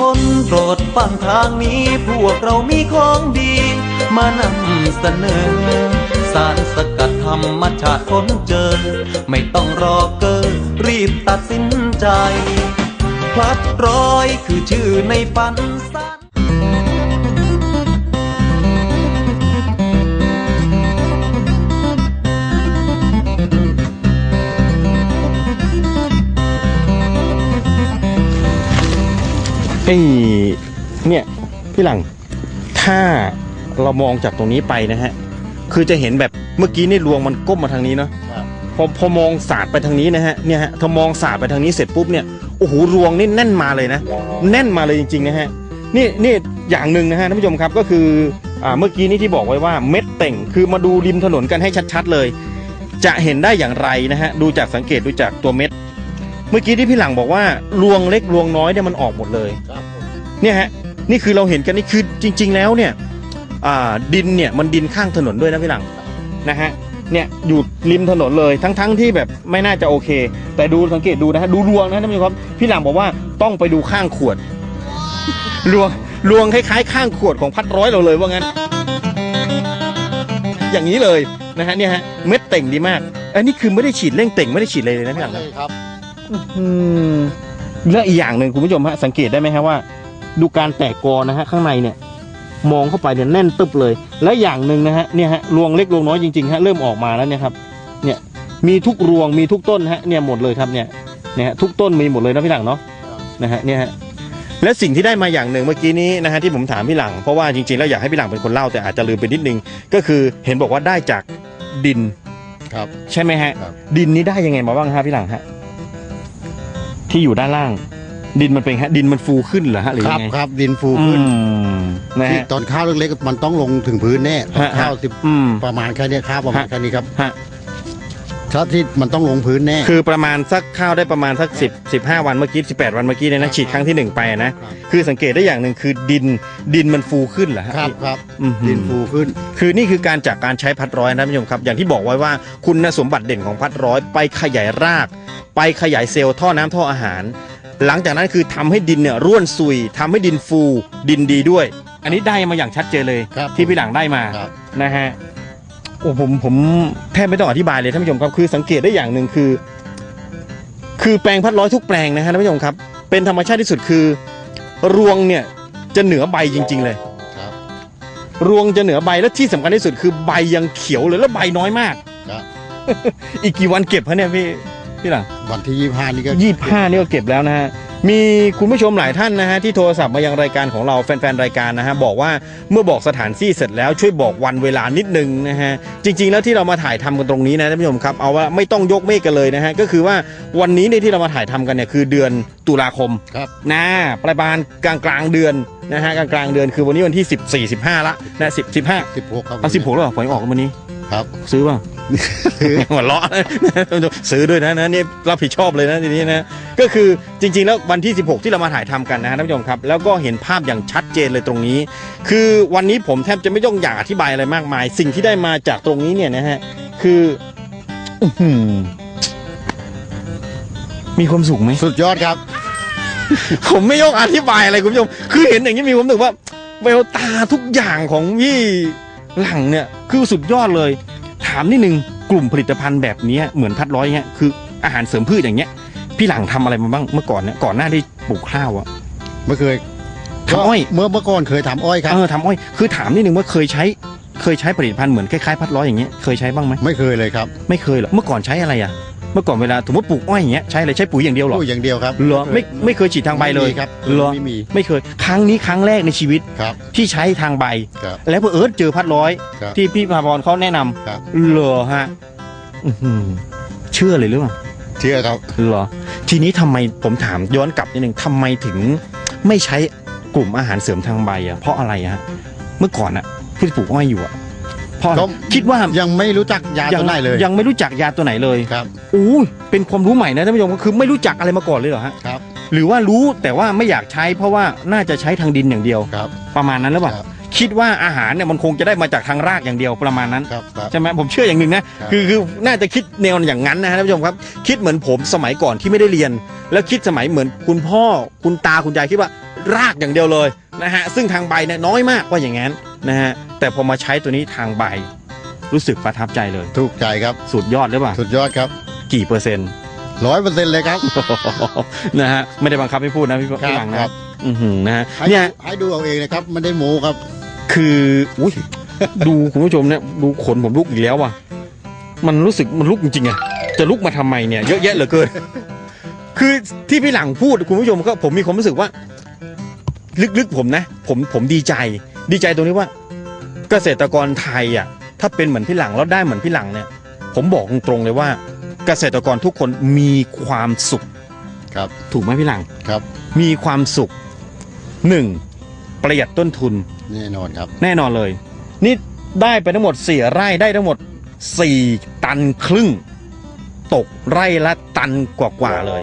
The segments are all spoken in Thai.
คนโปรดฟังทางนี้พวกเรามีของดี มานำเสนอ สารสกัดธรรมชาติค้นเจอ ไม่ต้องรอเกอรีบตัดสินใจ พลัดร้อยคือชื่อในฝัน อ้เนี่ยพี่หลังถ้าเรามองจากตรงนี้ไปนะฮะ คือจะเห็นแบบเมื่อกี้นี่รวงมันก้มมาทางนี้เนาะพอพอมองสาดไปทางนี้นะฮะเนี่ยฮะถ้ามองสาดไปทางนี้เสร็จปุ๊บเนี่ยโอ้โหรวงนี่แน่นมาเลยนะ แน่นมาเลยจริงๆนะฮะนี่นี่อย่างหนึ่งนะฮะท่านผู้ชมครับก็คืออ่าเมื่อกี้นี้ที่บอกไว้ว่าเม็ดเต่งคือมาดูริมถนนกันให้ชัดๆเลย จะเห็นได้อย่างไรนะฮะดูจากสังเกตดูจากตัวเม็ด เมื่อกี้ที่พี่หลังบอกว่ารวงเล็กรวงน้อยเนี่ยมันออกหมดเลยครับผมเนี่ยฮะนี่คือเราเห็นกันนี่คือจริง ๆ แล้วเนี่ยอ่าดินเนี่ยมันดินข้างถนนด้วยนะพี่หลังนะฮะเนี่ยอยู่ริมถนนเลยทั้งๆที่แบบไม่น่าจะโอเค แต่ดูสังเกตดูนะฮะดูรวงนะท่านผู้ชมครับพี่หลังบอกว่าต้องไปดูข้างขวดรวงรวงคล้ายๆ ข้างขวดของพัดร้อยเราเลยว่างั้น อย่างนี้เลยนะฮะเนี่ยฮะเม็ดเต่งดีมากอันนี้คือไม่ได้ฉีดเร่งเต่งไม่ได้ฉีดเลยเลยนะพี่หลังเลนะยครับ อืมแล้วอีกอย่างหนึ่งคุณผู้ชมฮะสังเกตได้ไหมฮะว่า ดูการแตกกอนะฮะข้างในเนี่ย มองเข้าไปเนี่ยแน่นตึบเลย แล้วอย่างหนึ่งนะฮะเนี่ยฮะรวงเล็กรวงน้อยจริงๆฮะเริ่มออกมาแล้วเนี่ยครับ เนี่ยมีทุกรวงมีทุกต้นฮะเนี่ยหมดเลยครับเนี่ยเนี่ยฮะทุกต้นมีหมดเลยนะพี่หลังเนาะนะฮะเนี่ยฮะและสิ่งที่ได้มาอย่างหนึ่งเมื่อกี้นี้นะฮะที่ผมถามพี่หลังเพราะว่าจริงๆแล้วอยากให้พี่หลังเป็นคนเล่าแต่อาจจะลืมไปนิดนึง ก็คือเห็นบอกว่าได้จากดินครับ ใช่ไหมฮะครับดินนี้ได้ยังไงมาบ้างฮะพี่หลังฮะ ที่อยู่ด้านล่าง ดินมันเป็นฮะดินมันฟูขึ้นเหรอฮะหรือครัยับงไงครับดินฟูอืขึ้นมนะที่ฮะ ตอนข้าวเล็กๆมันต้องลงถึงพื้นแน่ตอนฮะข้าวสิบอืมประมาณแค่เนี้ยข้าวประมาณฮะ แค่นี้ครับ ฮะ ถ้าที่มันต้องลงพื้นแน่ คือประมาณสักข้าวได้ประมาณสักสิบสิบห้าวันเมื่อกี้สิบแปดวันเมื่อกี้เนี่ยนะฉีดครั้งที่หนึ่งไปนะคือสังเกตได้อย่างหนึ่งคือดินดินมันฟูขึ้นเหรอฮะครับครับอืมดินฟูขึ้น คือนี่คือการจากการใช้พัดร้อยนะท่านผู้ชมครับ อย่างที่บอกไว้ว่าคุณสมบัติเด่นของพัดร้อยไปขยายราก ไปขยายเซลล์ท่อน้ำท่ออาหาร หลังจากนั้นคือทำให้ดินเนี่ยร่วนซุยทำให้ดินฟู ดินดีด้วย อันนี้ได้มาอย่างชัดเจนเลย ครับที่พี่หลังได้มาครับ นะฮะ โอ้ผมผมแทบไม่ต้องอธิบายเลยท่านผู้ชมครับคือสังเกตได้อย่างหนึ่งคือ คือแปลงพัดร้อยทุกแปลงนะฮะท่านผู้ชมครับ เป็นธรรมชาติที่สุดคือ รวงเนี่ยจะเหนือใบจริง ๆ เลยครับรวงจะเหนือใบและที่สำคัญที่สุดคือใบยังเขียวเลยแล้วใบน้อยมาก ครับ อีกกี่วันเก็บฮะเนี่ยพี่พี่หลัง วันที่ยี่ห้านี่ก็ยี่ห้านี่ก็เก็บแล้วนะฮะ มีคุณผู้ชมหลายท่านนะฮะที่โทรศัพท์มายังรายการของเราแฟนๆรายการนะฮะบอกว่าเมื่อบอกสถานที่เสร็จแล้วช่วยบอกวันเวลานิดนึงนะฮะจริง ๆ แล้วที่เรามาถ่ายทำกันตรงนี้นะท่านผู้ชมครับเอาว่าไม่ต้องยกเมฆกันเลยนะฮะก็คือว่าวันนี้เนี่ยที่เรามาถ่ายทำกันเนี่ยคือเดือนตุลาคม ครับ นะประมาณกลางกลางๆเดือนนะฮะกลางกลางๆเดือนคือวันนี้วันที่ 14 15ละนะ10 15สิบหกครับ เอา16แล้วเหรอหวยออกวันนี้ ครับ ซื้อป่ะซื้อหัวเราะซื้อด้วยนะนะนี่รับผิดชอบเลยนะทีนี้นะก็คือจริง ๆ แล้ววันที่ 16 ที่เรามาถ่ายทำกันนะฮะท่านผู้ชมครับ แล้วก็เห็นภาพอย่างชัดเจนเลยตรงนี้ คือวันนี้ผมแทบจะไม่ต้องอยากอธิบายอะไรมากมาย สิ่งที่ได้มาจากตรงนี้เนี่ยนะฮะคืออื้อหือมีความสุขไหมสุดยอดครับ ผมไม่ยกอธิบายอะไรคุณผู้ชมคือเห็นอย่างนี้มีความรู้สึกว่าแววตาทุกอย่างของพี่ หลังเนี่ยคือสุดยอดเลย ถามนิดนึงกลุ่มผลิตภัณฑ์แบบเนี้ยเหมือนพัดร้อยเนี่ยคืออาหารเสริมพืชอย่างเงี้ย พี่หลังทำอะไรมาบ้างเมื่อก่อนเนี่ยก่อนหน้าที่ปลูกข้าวอะไม่เคยทำอ้อยเมื่อเมื่อก่อนเคยทำอ้อยครับเออทำอ้อยคือถามนิดนึงว่าเคยใช้เคยใช้ผลิตภัณฑ์เหมือนคล้ายๆพัดร้อยอย่างเงี้ยเคยใช้บ้างไหมไม่เคยเลยครับ ไม่เคยเหรอเมื่อก่อนใช้อะไรอะ เมื่อก่อนเวลาสมมติปลูกอ้อยอย่างเงี้ยใช้อะไรใช้ปุ๋ยอย่างเดียวเหรอพูดอย่างเดียวครับเหรอไม่ไม่เคยฉีดทางใบเลยไม่มีครับเหรอไม่มีไม่เคยครั้งนี้ครั้งแรกในชีวิตครับที่ใช้ทางใบครับแล้วเพื่อเอิร์ธเจอพัดร้อยครับที่พี่พาพรเขาแนะนำครับเหรอฮะอื้อหือเชื่อเลยหรือเปล่าเชื่อครับเหรอทีนี้ทำไมผมถามย้อนกลับนิดนึงทำไมถึงไม่ใช้กลุ่มอาหารเสริมทางใบอะเพราะอะไรอะฮะเมื่อก่อนอะที่ปลูกอ้อยอยู่อะ เพราะอะไรก็คิดว่ายังไม่รู้จักยาตัวไหนเลยยังไม่รู้จักยาตัวไหนเลยครับอู้ยเป็นความรู้ใหม่นะท่านผู้ชมก็คือไม่รู้จักอะไรมาก่อนเลยเหรอฮะครับ หรือว่ารู้แต่ว่าไม่อยากใช้เพราะว่าน่าจะใช้ทางดินอย่างเดียว ครับ ประมาณนั้นหรือเปล่าครับ คิดว่าอาหารเนี่ยมันคงจะได้มาจากทางรากอย่างเดียวประมาณนั้น ครับครับ ใช่ไหมผมเชื่ออย่างหนึ่งนะครับ คือคือน่าจะคิดแนวอย่างนั้นนะฮะท่านผู้ชมครับ คิดเหมือนผมสมัยก่อนที่ไม่ได้เรียน แล้วคิดสมัยเหมือนคุณพ่อ คุณตาคุณยายคิดว่ารากอย่างเดียวเลยนะฮะซึ่งทางใบเนี่ยน้อยมากว่าอย่างนั้นนะฮะ แต่พอมาใช้ตัวนี้ทางใบ รู้สึกประทับใจเลย ถูกใจครับ สุดยอดหรือเปล่า สุดยอดครับ กี่เปอร์เซ็นต์ร้อยเปอร์เซ็นต์เลยครับ นะฮะไม่ได้บังคับให้พูดนะพี่พี่หลังคนะรับ อือหือนะฮะให้เนี่ยให้ดูเอาเองนะครับไม่ได้โม้ครับ คืออุ้ยดูคุณผู้ชมเนี่ยดูขนผมลุกอีกแล้วว่ะ มันรู้สึกมันลุกจริงๆอะจะลุกมาทำไมเนี่ยเยอะแยะเหลือเกิน คือที่พี่หลังพูดคุณผู้ชมก็ผมมีความรู้สึกว่า ลึกๆผมนะ ผมผมดีใจ ดีใจตรงนี้ว่า เกษตรกรไทยอะถ้าเป็นเหมือนพี่หลังแล้วได้เหมือนพี่หลังเนี่ย ผมบอกตรงๆเลยว่า เกษตรกรทุกคนมีความสุขครับถูกไหมพี่หลังครับมีความสุขหนึ่งประหยัดต้นทุนแน่นอนครับ แน่นอนเลย นี่ได้ไปทั้งหมดสี่ไร่ได้ทั้งหมดสี่ตันครึ่ง ตกไร่ละตันกว่าๆเลย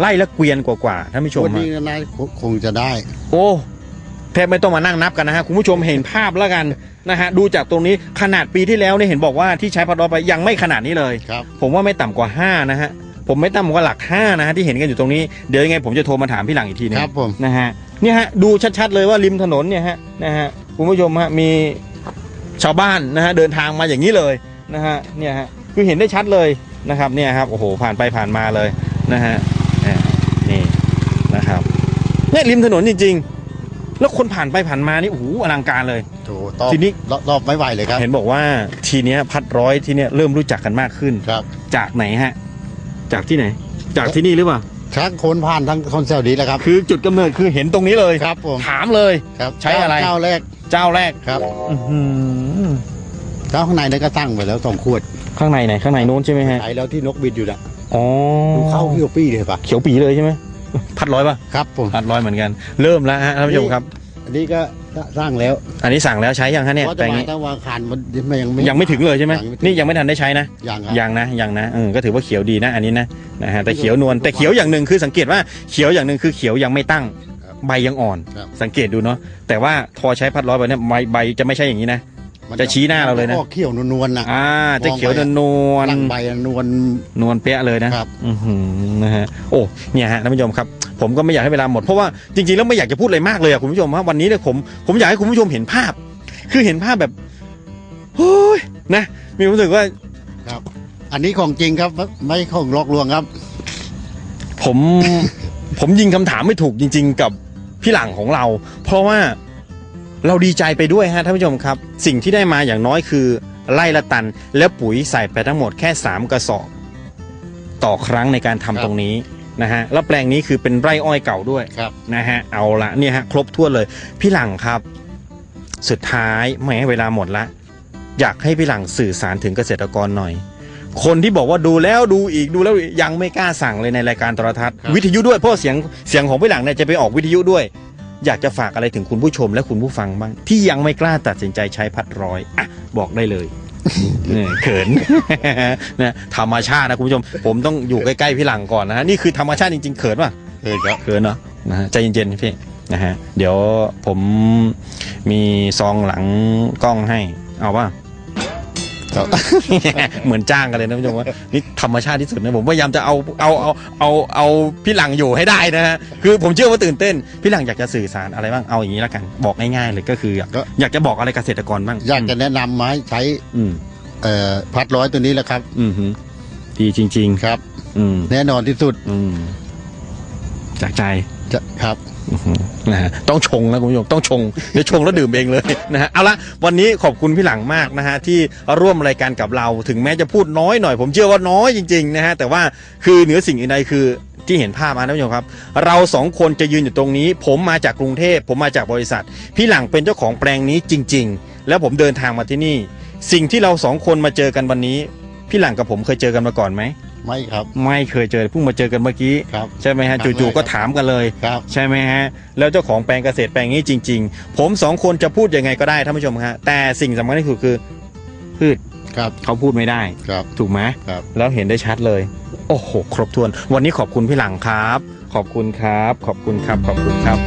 ไร่ละเกวียนกว่าๆท่านผู้ชมวันฮะนี้นายคงจะได้ โอ้ แทบไม่ต้องมานั่งนับกันนะฮะคุณผู้ชมเห็นภาพแล้วกันนะฮะดูจากตรงนี้ขนาดปีที่แล้วเนี่ยเห็นบอกว่าที่ใช้พัดลมไปยังไม่ขนาดนี้เลย ครับ ผมว่าไม่ต่ำกว่าห้านะฮะ ผมไม่ต่ำกว่าหลักห้านะฮะที่เห็นกันอยู่ตรงนี้เดี๋ยวยังไงผมจะโทรมาถามพี่หลังอีกทีนึงครับผม นะฮะเนี่ยฮะดูชัดๆเลยว่าริมถนนเนี่ยฮะนะฮะคุณผู้ชมฮะมีชาวบ้านนะฮะเดินทางมาอย่างนี้เลยนะฮะเนี่ยฮะคือเห็นได้ชัดเลยนะครับเนี่ยครับโอ้โหผ่านไปผ่านมาเลยนะฮะเนี่ยนี่นะครับเนี่ยริมถนนจริงๆ แล้วคนผ่านไปผ่านมานี่โอ้โหอลังการเลยโถตอบทีนี้ รอบรอบไม่ไหวเลยครับ เห็นบอกว่าทีเนี้ยพัดร้อยที่เนี้ยเริ่มรู้จักกันมากขึ้น ครับ จากไหนฮะ จากที่ไหน จากที่นี่หรือเปล่า ทั้งคนผ่านทั้งคนเซลดีแหล้วครับ คือจุดกำเนิดคือเห็นตรงนี้เลยครับผม ถามเลย ครับใช้อะไร เจ้าแรกเจ้าแรกครับอื้อหือเจ้าข้างในนั้นก็ตั้งไปแล้วสองขวดข้างในไหนข้างในโน้นใช่ไหมฮะใช้แล้วที่นกบินอยู่น่ะอ๋อดูเข้าเขี้ยวปี้เลยปะเขียวปีเลยใช่ไหม พัดร้อยป่ะครับผมพัดร้อยเหมือนกัน เริ่มแล้วฮะท่านผู้ชมครับ อันนี้ก็สร้างแล้ว อันนี้สั่งแล้วใช้ยังฮะเนี่ยเพราะแปลจะงมานี้ตั้งวางคานมันยังไม่ ยังไม่ถึงเลยใช่ไหมยังไม่ถึง นี่ยังไม่ทันได้ใช้นะ ยังครับ ยังนะยังนะเออก็ถือว่าเขียวดีนะอันนี้นะนะฮะแต่เขียวนวลแต่เขียวอย่างหนึ่งคือสังเกตว่าเขียวอย่างหนึ่งคือเขียวยังไม่ตั้ง ครับใบยังอ่อน ครับ สังเกตดูเนาะแต่ว่าพอใช้พัดร้อยไปเนี่ยใบใบจะไม่ใช่อย่างนี้นะมัน จะชี้หน้าเราเลยนะมัก็เขี้ยวนวลๆน่ะอ่า จะเขียวนวลนวลตั้งใบนวลนวลเป๊ะเลยนะครับอือหือนะฮะโอ้เนี่ยฮะท่านผู้ชมครับ ผมก็ไม่อยากให้เวลาหมดเพราะว่าจริงๆแล้วไม่อยากจะพูดอะไรมากเลยอะคุณผู้ชมว่าวันนี้เนี่ยผมผมอยากให้คุณผู้ชมเห็นภาพ คือเห็นภาพแบบโอ้ยนะ มีความรู้สึกว่าครับ อันนี้ของจริงครับไม่ของหลอกลวงครับ ผมผมยิงคำถามไม่ถูกจริง ๆ กับพี่หลังของเรา เพราะว่า เราดีใจไปด้วยฮะท่านผู้ชมครับ สิ่งที่ได้มาอย่างน้อยคือ ไล่ละตัน แล้วปุ๋ยใส่ไปทั้งหมดแค่ 3 กระสอบ ต่อครั้งในการทำครับตรงนี้นะฮะแล้วแปลงนี้คือเป็นไร่อ้อยเก่าด้วยครับ นะฮะเอาละเนี่ยฮะครบถ้วนเลย พี่หลังครับ สุดท้ายไม่ให้เวลาหมดละ อยากให้พี่หลังสื่อสารถึงเกษตรกรหน่อย คนที่บอกว่าดูแล้วดูอีกดูแล้วยังไม่กล้าสั่งเลยในรายการโทรทัศน์ครับ วิทยุด้วยเพราะเสียงเสียงของพี่หลังเนี่ยจะไปออกวิทยุด้วย อยากจะฝากอะไรถึงคุณผู้ชมและคุณผู้ฟังบ้าง ที่ยังไม่กล้าตัดสินใจใช้พัดร้อยอะบอกได้เลยเนี่ยเขินนะธรรมชาตินะคุณผู้ชม ผมต้องอยู่ใกล้ๆพี่หลังก่อนนะฮะนี่คือธรรมชาติจริงๆเขินป่ะเออครับเขินเนาะนะฮะใจเย็นๆพี่นะฮะเดี๋ยวผมมีซองหลังกล้องให้เอาป่ะครับ เหมือนจ้างกันเลยนะผู้ชมว่านี่ธรรมชาติที่สุดนะผมพยายามจะเอาเอาเอาเอาเอาพี่หลังอยู่ให้ได้นะฮะคือผมเชื่อว่าตื่นเต้น พี่หลังอยากจะสื่อสารอะไรบ้างเอาอย่างนี้แล้วกันบอกง่ายๆเลยก็คือ อยากก็อยากจะบอกอะไรเกษตรกรบ้างอยากจะแนะนำมาให้ใช้อืมเอ่อพัดร้อยตัวนี้แหละครับ อืมอืมดีจริงครับๆอืมแน่นอนที่สุด อืมจากใจ จะครับอื้อหือ นะฮะต้องชงนะคุณผู้ชมต้องชงเดี๋ยวชงแล้วดื่มเองเลยนะฮะเอาละวันนี้ขอบคุณพี่หลังมากนะฮะที่ร่วมรายการกับเราถึงแม้จะพูดน้อยหน่อย ผมเชื่อว่าน้อยจริงๆนะฮะแต่ว่าคือเหนือสิ่งอื่นใดคือที่เห็นภาพมาท่านผู้ชมครับ เราสองคนจะยืนอยู่ตรงนี้ ผมมาจากกรุงเทพผมมาจากบริษัท พี่หลังเป็นเจ้าของแปลงนี้จริง ๆ แล้วผมเดินทางมาที่นี่ สิ่งที่เราสองคนมาเจอกันวันนี้ พี่หลังกับผมเคยเจอกันมาก่อนไหม ไม่ครับ ไม่เคยเจอเพิ่งมาเจอกันเมื่อกี้ ครับใช่ไหมฮะครั้งแรกจู่ๆก็ถามกันเลย ครับ ใช่ไหมฮะ แล้วเจ้าของแปลงเกษตรแปลงนี้จริง ๆ ผมสองคนจะพูดยังไงก็ได้ท่านผู้ชมฮะแต่สิ่งสำคัญที่สุดคือ พืชครับ เขาพูดไม่ได้ ครับ ถูกไหมครับ แล้วเห็นได้ชัดเลย โอ้โห ครบถ้วน วันนี้ขอบคุณพี่หลังครับ ขอบคุณครับ ขอบคุณครับ ขอบคุณครับ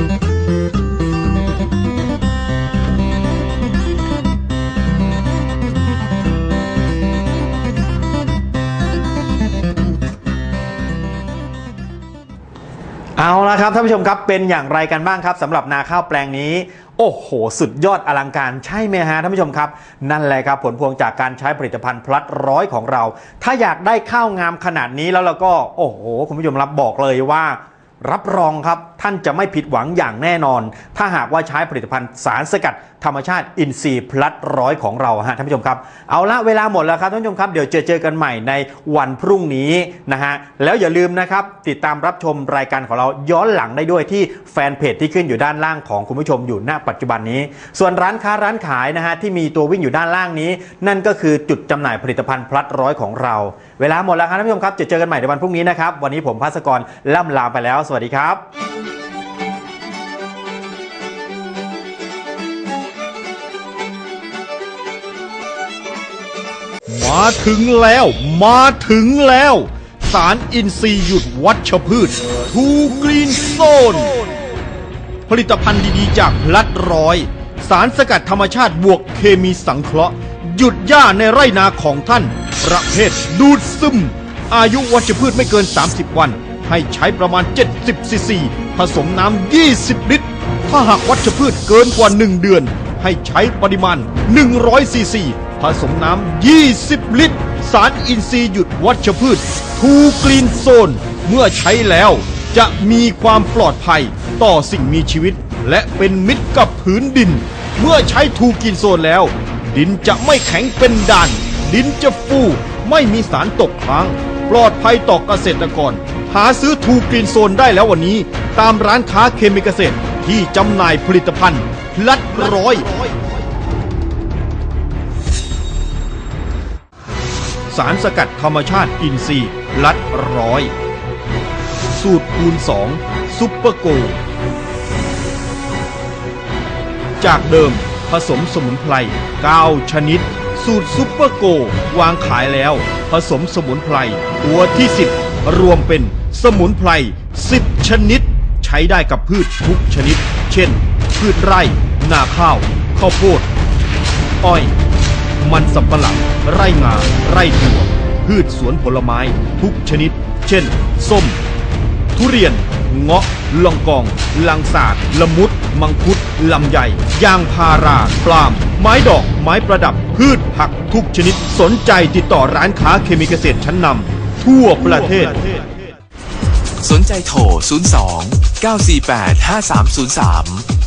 ละครับท่านผู้ชมครับเป็นอย่างไรกันบ้างครับสำหรับนาข้าวแปลงนี้ โอ้โห สุดยอดอลังการใช่ไหมฮะท่านผู้ชมครับ นั่นแหละครับผลพวงจากการใช้ผลิตภัณฑ์พลัดร้อยของเรา ถ้าอยากได้ข้าวงามขนาดนี้แล้วเราก็โอ้โห คุณผู้ชมรับบอกเลยว่า รับรองครับท่านจะไม่ผิดหวังอย่างแน่นอน ถ้าหากว่าใช้ผลิตภัณฑ์สารสกัดธรรมชาติอินทรีย์พลัดร้อยของเราฮะท่านผู้ชมครับ เอาละเวลาหมดแล้วครับท่านผู้ชมครับเดี๋ยวเจอเจอกันใหม่ในวันพรุ่งนี้นะฮะแล้วอย่าลืมนะครับติดตามรับชมรายการของเราย้อนหลังได้ด้วยที่แฟนเพจที่ขึ้นอยู่ด้านล่างของคุณผู้ชมอยู่ณปัจจุบันนี้ ส่วนร้านค้าร้านขายนะฮะที่มีตัววิ่งอยู่ด้านล่างนี้ นั่นก็คือจุดจำหน่ายผลิตภัณฑ์พลัดร้อยของเรา เวลาหมดแล้วครับท่านผู้ชมครับเจอเจอกันใหม่ในวันพรุ่งนี้นะครับวันนี้ผมภาสกรล่ำลาไปแล้ว สวัสดีครับ มาถึงแล้ว มาถึงแล้ว สารอินทรีย์หยุดวัชพืช ทูกรีนโซน ผลิตภัณฑ์ดีๆจากลัดร้อย สารสกัดธรรมชาติบวกเคมีสังเคราะห์ หยุดหญ้าในไร่นาของท่าน ประเภทดูดซึม อายุวัชพืชไม่เกิน 30 วัน ให้ใช้ประมาณ 70ซีซีผสมน้ำ 20 ลิตร ถ้าหากวัชพืชเกินกว่า 1 เดือน ให้ใช้ปริมาณ 100ซีซี ผสมน้ำ 20 ลิตร สารอินทรีย์หยุดวัชพืช ทูกรีนโซน เมื่อใช้แล้ว จะมีความปลอดภัยต่อสิ่งมีชีวิต และเป็นมิตรกับผืนดิน เมื่อใช้ทูกินโซนแล้ว ดินจะไม่แข็งเป็นด่าน ดินจะฟูไม่มีสารตกค้าง ปลอดภัยต่อเกษตรกร หาซื้อทูกรีนโซนได้แล้ววันนี้ ตามร้านค้าเคมีเกษตรที่จำหน่ายผลิตภัณฑ์ลัดร้อย สารสกัดธรรมชาติอินทรีย์ลัดร้อย สูตรคูณ2ซุปเปอร์โก จากเดิมผสมสมุนไพร 9 ชนิด สูตรซุปเปอร์โก วางขายแล้ว ผสมสมุนไพร ตัวที่ 10 รวมเป็นสมุนไพร 10 ชนิด ใช้ได้กับพืชทุกชนิด เช่น พืชไร่ นาข้าว ข้าวโพด อ้อย มันสำปะหลัง ไร่งา ไร่ถั่วพืชสวนผลไม้ ทุกชนิด เช่น ส้ม ทุเรียน เงาะ ลองกอง ลังสาดละมุด มังคุด ลำไยยางพารา ปลาม ไม้ดอก ไม้ประดับ พืชผักทุกชนิด สนใจติดต่อร้านค้าเคมีเกษตรชั้นนำทั่วประเทศ สนใจโทร 02 948 5303